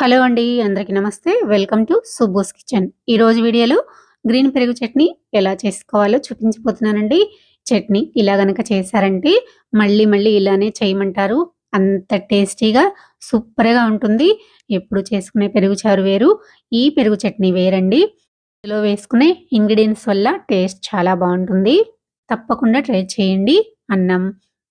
Hello అండి అందరికీ నమస్తే. Welcome to Subbo's kitchen. ఈరోజు వీడియోలో గ్రీన్ పెరుగు చట్నీ ఎలా చేసుకోవాలో చూపించబోతున్నానండి. చట్నీ ఇలా గనక చేశారంటే మళ్ళీ మళ్ళీ ఇలానే చేయమంటారు. అంత టేస్టీగా సూపర్గా ఉంటుంది. ఎప్పుడు చేసుకునే పెరుగు చారు వేరు ఈ పెరుగు చట్నీ వేరండి. ఇందులో వేసుకునే ఇంగ్రీడియంట్స్ వల్ల టేస్ట్ చాలా బాగుంటుంది. తప్పకుండా ట్రై చేయండి. అన్నం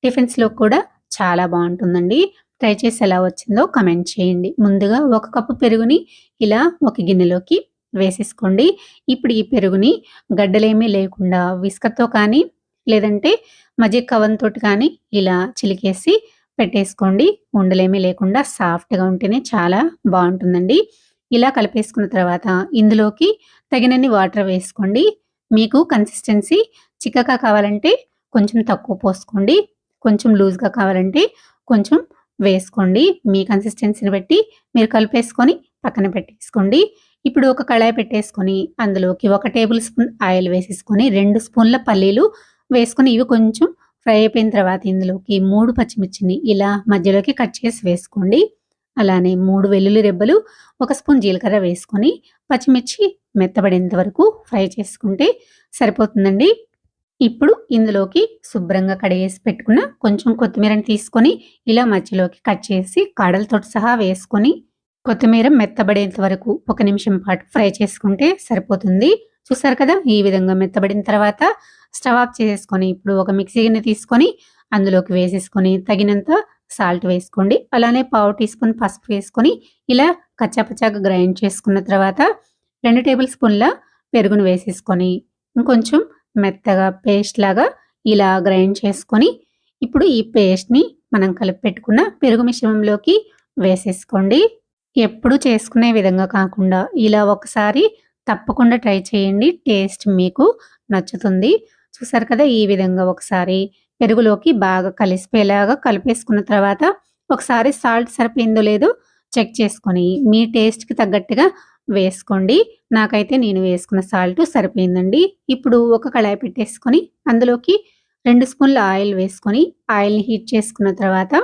టిఫిన్స్లో కూడా చాలా బాగుంటుందండి. ట్రై చేసి ఎలా వచ్చిందో కమెంట్ చేయండి. ముందుగా ఒక కప్పు పెరుగుని ఇలా ఒక గిన్నెలోకి వేసేసుకోండి. ఇప్పుడు ఈ పెరుగుని గడ్డలేమీ లేకుండా విస్కర్తో కానీ లేదంటే మజ్జిగ కవన్తో కానీ ఇలా చిలికేసి పెట్టేసుకోండి. ఉండలేమీ లేకుండా సాఫ్ట్గా ఉంటేనే చాలా బాగుంటుందండి. ఇలా కలిపేసుకున్న తర్వాత ఇందులోకి తగినన్ని వాటర్ వేసుకోండి. మీకు కన్సిస్టెన్సీ చిక్కగా కావాలంటే కొంచెం తక్కువ పోసుకోండి. కొంచెం లూజ్గా కావాలంటే కొంచెం వేసుకోండి. మీ కన్సిస్టెన్సీని బట్టి మీరు కలిపేసుకొని పక్కన పెట్టేసుకోండి. ఇప్పుడు ఒక కళాయి పెట్టేసుకొని అందులోకి ఒక టేబుల్ స్పూన్ ఆయిల్ వేసేసుకొని రెండు స్పూన్ల పల్లీలు వేసుకొని ఇవి కొంచెం ఫ్రై అయిపోయిన తర్వాత ఇందులోకి మూడు పచ్చిమిర్చిని ఇలా మధ్యలోకి కట్ చేసి వేసుకోండి. అలానే మూడు వెల్లుల్లి రెబ్బలు ఒక స్పూన్ జీలకర్ర వేసుకొని పచ్చిమిర్చి మెత్తబడేంత వరకు ఫ్రై చేసుకుంటే సరిపోతుందండి. ఇప్పుడు ఇందులోకి శుభ్రంగా కడిగేసి పెట్టుకున్న కొంచెం కొత్తిమీరని తీసుకొని ఇలా మధ్యలోకి కట్ చేసి కాడలతో సహా వేసుకొని కొత్తిమీర మెత్తబడేంత వరకు ఒక నిమిషం పాటు ఫ్రై చేసుకుంటే సరిపోతుంది. చూసారు కదా ఈ విధంగా మెత్తబడిన తర్వాత స్టవ్ ఆఫ్ చేసుకొని ఇప్పుడు ఒక మిక్సీ గిన్నె తీసుకొని అందులోకి వేసేసుకొని తగినంత సాల్ట్ వేసుకోండి. అలానే పావు టీ స్పూన్ పసుపు వేసుకొని ఇలా కచ్చాపచ్చాగా గ్రైండ్ చేసుకున్న తర్వాత రెండు టేబుల్ స్పూన్ల పెరుగును వేసేసుకొని ఇంకొంచెం మెత్తగా పేస్ట్ లాగా ఇలా గ్రైండ్ చేసుకొని ఇప్పుడు ఈ పేస్ట్ని మనం కలిపి పెట్టుకున్న పెరుగు మిశ్రమంలోకి వేసేసుకోండి. ఎప్పుడు చేసుకునే విధంగా కాకుండా ఇలా ఒకసారి తప్పకుండా ట్రై చేయండి. టేస్ట్ మీకు నచ్చుతుంది. చూసారు కదా ఈ విధంగా ఒకసారి పెరుగులోకి బాగా కలిసిపోయేలాగా కలిపేసుకున్న తర్వాత ఒకసారి సాల్ట్ సరిపోయిందో లేదో చెక్ చేసుకొని మీ టేస్ట్కి తగ్గట్టుగా వేసుకోండి. నాకైతే నేను వేసుకున్న సాల్ట్ సరిపోయిందండి. ఇప్పుడు ఒక కళాయి పెట్టేసుకొని అందులోకి రెండు స్పూన్ల ఆయిల్ వేసుకొని ఆయిల్ని హీట్ చేసుకున్న తర్వాత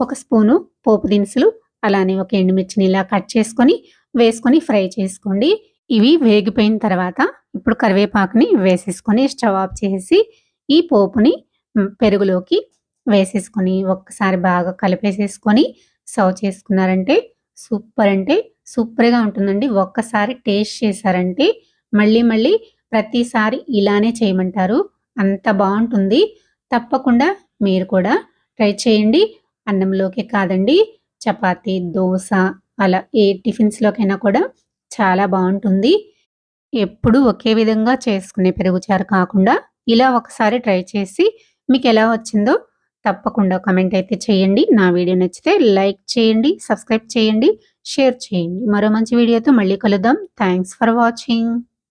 ఒక స్పూను పోపు దినుసులు అలానే ఒక ఎండుమిర్చిని ఇలా కట్ చేసుకొని వేసుకొని ఫ్రై చేసుకోండి. ఇవి వేగిపోయిన తర్వాత ఇప్పుడు కరివేపాకుని వేసేసుకొని స్టవ్ ఆఫ్ చేసి ఈ పోపుని పెరుగులోకి వేసేసుకొని ఒక్కసారి బాగా కలిపేసేసుకొని సర్వ్ చేసుకున్నారంటే సూపర్ అంటే సూపర్గా ఉంటుందండి. ఒక్కసారి టేస్ట్ చేశారంటే మళ్ళీ మళ్ళీ ప్రతిసారి ఇలానే చేయమంటారు. అంత బాగుంటుంది. తప్పకుండా మీరు కూడా ట్రై చేయండి. అన్నంలోకి కాదండి చపాతీ దోశ అలా ఏ టిఫిన్స్లోకైనా కూడా చాలా బాగుంటుంది. ఎప్పుడు ఒకే విధంగా చేసుకునే పెరుగుచారు కాకుండా ఇలా ఒకసారి ట్రై చేసి మీకు ఎలా వచ్చిందో తప్పకుండా కమెంట్ అయితే చేయండి. నా వీడియో నచ్చితే లైక్ చేయండి సబ్స్క్రైబ్ చేయండి షేర్ చేయండి. మరో మంచి వీడియోతో మళ్ళీ కలుద్దాం. Thanks for watching